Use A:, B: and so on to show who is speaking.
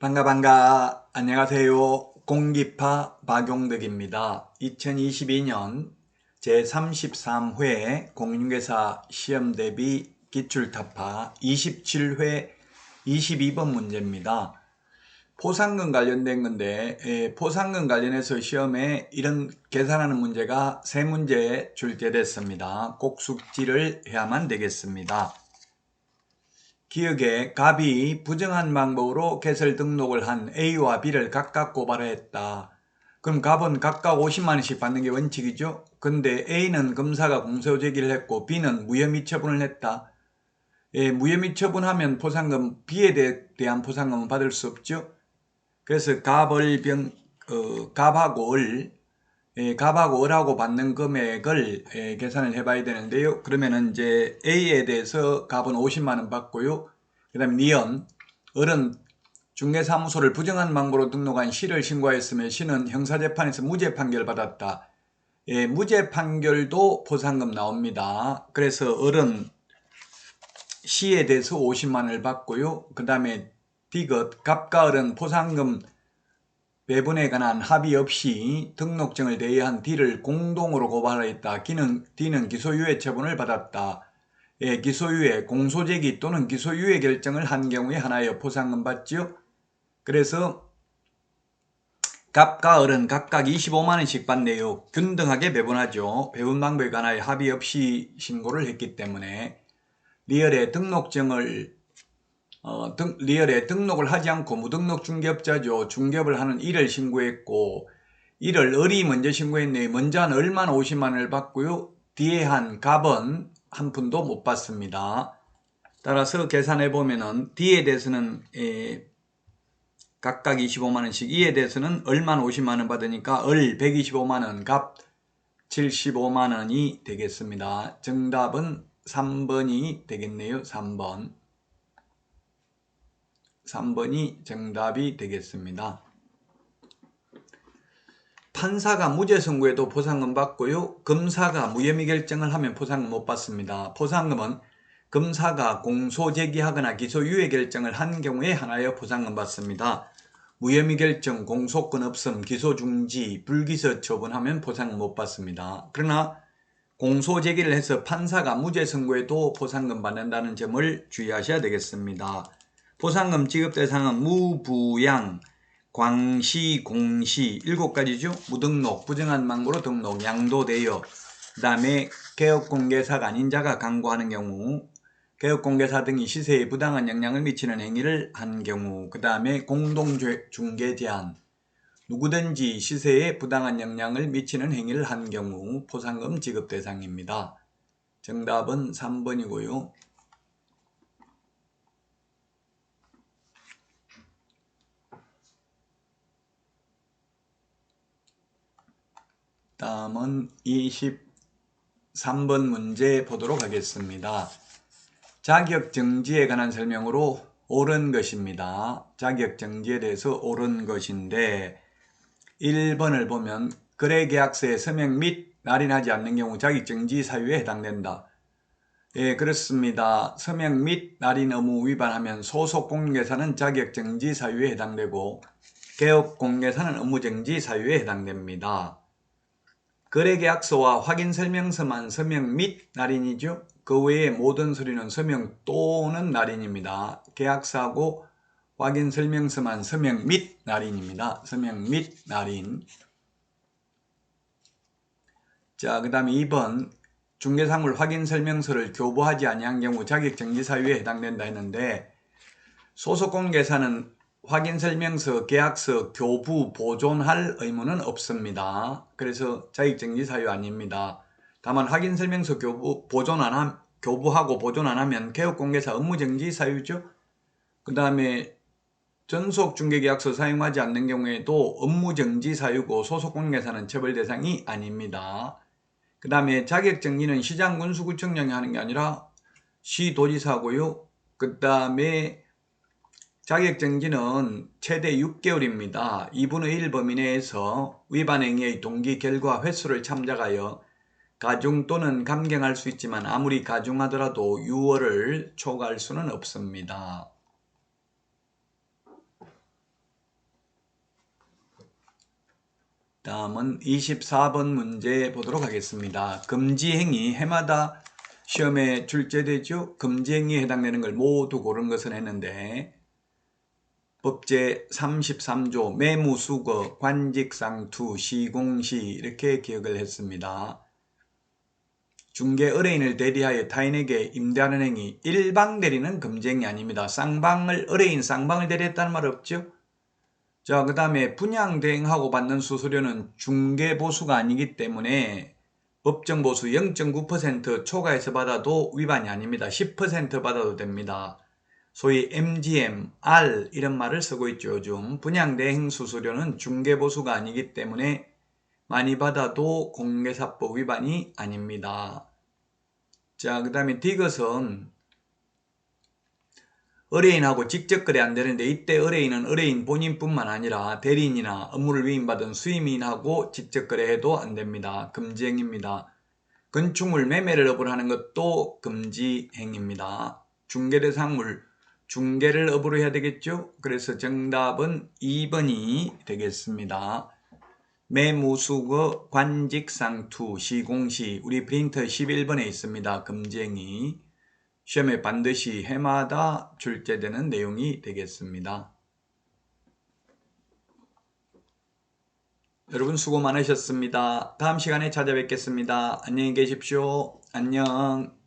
A: 반가 반가. 안녕하세요. 공기파 박용덕입니다. 2022년 제33회 공인중개사 시험 대비 기출타파 27회 22번 문제입니다. 포상금 관련된 건데 에, 포상금 관련해서 시험에 이런 계산하는 문제가 세 문제 출제됐습니다. 꼭 숙지를 해야만 되겠습니다 기억에 갑이 부정한 방법으로 개설 등록을 한 A와 B를 각각 고발했다. 그럼 갑은 각각 50만원씩 받는 게 원칙이죠. 근데 A는 검사가 공소 제기를 했고 B는 무혐의 처분을 했다. 예, 무혐의 처분하면 포상금 B에 대, 한 포상금은 받을 수 없죠. 그래서 갑을 병, 어, 갑하고 을, 예, 갑하고 을하고 받는 금액을 예, 계산을 해봐야 되는데요. 그러면은 이제 A에 대해서 갑은 50만 원 받고요. 그 다음 니은 을은 중개사무소를 부정한 방법으로 등록한 시를 신고하였으며 시는 형사재판에서 무죄 판결 받았다. 예, 무죄 판결도 보상금 나옵니다. 그래서 을은 시에 대해서 50만 원을 받고요. 그 다음에 디귿 갑과 을은 보상금 배분에 관한 합의 없이 등록증을 대여한 D를 공동으로 고발하였다. D는, D는 기소유예 처분을 받았다. 예, 기소유예, 공소제기 또는 기소유예 결정을 한 경우에 하나여 포상금 받지요. 그래서 갑과 을은 각각 25만원씩 받네요. 균등하게 배분하죠. 배분 방법에 관하여 합의 없이 신고를 했기 때문에 리얼의 등록증을 어, 등, 리얼에 등록을 하지 않고 무등록 중개업자죠. 중개업을 하는 일을 신고했고 이를 을이 먼저 신고했네요. 먼저 한 을만 50만 원을 받고요. 뒤에 한 갑은 한 푼도 못 받습니다. 따라서 계산해 보면은 D에 대해서는 에, 각각 25만 원씩 이에 대해서는 을만 50만 원 받으니까 을 125만 원, 갑 75만 원이 되겠습니다. 정답은 3번이 되겠네요. 3번. 3번이 정답이 되겠습니다. 판사가 무죄 선고에도 포상금 받고요. 검사가 무혐의 결정을 하면 포상금 못 받습니다. 포상금은 검사가 공소 제기하거나 기소 유예 결정을 한 경우에 하나여 포상금 받습니다. 무혐의 결정, 공소권 없음, 기소 중지, 불기소 처분하면 포상금 못 받습니다. 그러나 공소 제기를 해서 판사가 무죄 선고에도 포상금 받는다는 점을 주의하셔야 되겠습니다. 포상금 지급 대상은 무부양, 광시, 공시 일곱 가지죠. 무등록, 부정한 망고로 등록, 양도대여 그 다음에 개업공개사가 아닌 자가 강구하는 경우 개업공개사 등이 시세에 부당한 영향을 미치는 행위를 한 경우 그 다음에 공동중개 제한 누구든지 시세에 부당한 영향을 미치는 행위를 한 경우 포상금 지급 대상입니다. 정답은 3번이고요. 다음은 23번 문제 보도록 하겠습니다. 자격정지에 관한 설명으로 옳은 것입니다. 자격정지에 대해서 옳은 것인데 1번을 보면 거래계약서에 서명 및 날인하지 않는 경우 자격정지 사유에 해당된다. 예, 그렇습니다. 서명 및 날인 의무 위반하면 소속 공개사는 자격정지 사유에 해당되고 개업공개사는 업무정지 사유에 해당됩니다. 거래계약서와 확인설명서만 서명 및 날인이죠. 그 외에 모든 서류는 서명 또는 날인입니다. 계약서하고 확인설명서만 서명 및 날인입니다. 서명 및 날인. 자, 그 다음에 2번 중개사물 확인설명서를 교부하지 아니한 경우 자격정지 사유에 해당된다 했는데 소속공개사는 확인설명서, 계약서, 교부, 보존할 의무는 없습니다. 그래서 자격정지 사유 아닙니다. 다만 확인설명서 교부, 보존 안 함, 교부하고 보존 안 하면 개업공개사 업무정지 사유죠. 그 다음에 전속 중개계약서 사용하지 않는 경우에도 업무정지 사유고 소속공개사는 처벌 대상이 아닙니다. 그 다음에 자격정지는 시장군수구청장이 하는 게 아니라 시도지사고요. 그 다음에 자격정지는 최대 6개월입니다. 2분의 1 범위 내에서 위반행위의 동기 결과 횟수를 참작하여 가중 또는 감경할 수 있지만 아무리 가중하더라도 6월을 초과할 수는 없습니다. 다음은 24번 문제 보도록 하겠습니다. 금지행위 해마다 시험에 출제되죠. 금지행위에 해당되는 걸 모두 고른 것은 했는데 법제 33조 매무수거 관직상투 시공시 이렇게 기억을 했습니다. 중개 의뢰인을 대리하여 타인에게 임대하는 행위 일방 대리는 금지행위 아닙니다. 쌍방을 의뢰인 쌍방을 대리했다는 말 없죠? 자, 그 다음에 분양 대행하고 받는 수수료는 중개 보수가 아니기 때문에 법정 보수 0.9% 초과해서 받아도 위반이 아닙니다. 10% 받아도 됩니다. 소위 MGM, R 이런 말을 쓰고 있죠. 요즘 분양 대행 수수료는 중개보수가 아니기 때문에 많이 받아도 공개사법 위반이 아닙니다. 자, 그 다음에 디귿은 의뢰인하고 직접 거래 안 되는데 이때 의뢰인은 의뢰인 본인뿐만 아니라 대리인이나 업무를 위임받은 수임인하고 직접 거래해도 안 됩니다. 금지 행위입니다. 건축물 매매를 업으로 하는 것도 금지 행위입니다. 중개대상물 중개를 업으로 해야 되겠죠? 그래서 정답은 2번이 되겠습니다. 매무수거 관직상투 시공시 우리 프린터 11번에 있습니다. 금지행위 시험에 반드시 해마다 출제되는 내용이 되겠습니다. 여러분 수고 많으셨습니다. 다음 시간에 찾아뵙겠습니다. 안녕히 계십시오. 안녕.